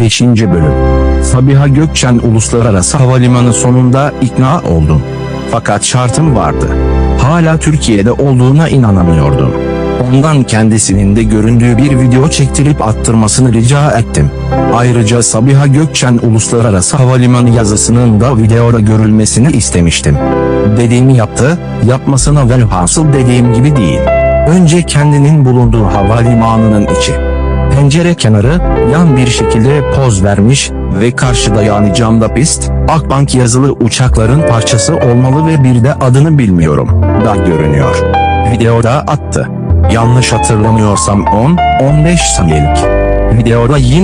5. Bölüm Sabiha Gökçen Uluslararası Havalimanı sonunda ikna oldum. Fakat şartım vardı. Hala Türkiye'de olduğuna inanamıyordum. Ondan kendisinin de göründüğü bir video çektirip attırmasını rica ettim. Ayrıca Sabiha Gökçen Uluslararası Havalimanı yazısının da videoda görülmesini istemiştim. Dediğimi yaptı, yapmasına velhasıl dediğim gibi değil. Önce kendinin bulunduğu havalimanının içi. Pencere kenarı yan bir şekilde poz vermiş ve karşıda yani camda pist, Akbank yazılı uçakların parçası olmalı ve bir de adını bilmiyorum da görünüyor. Videoda attı. Yanlış hatırlamıyorsam 10-15 saniyelik. Videoda yine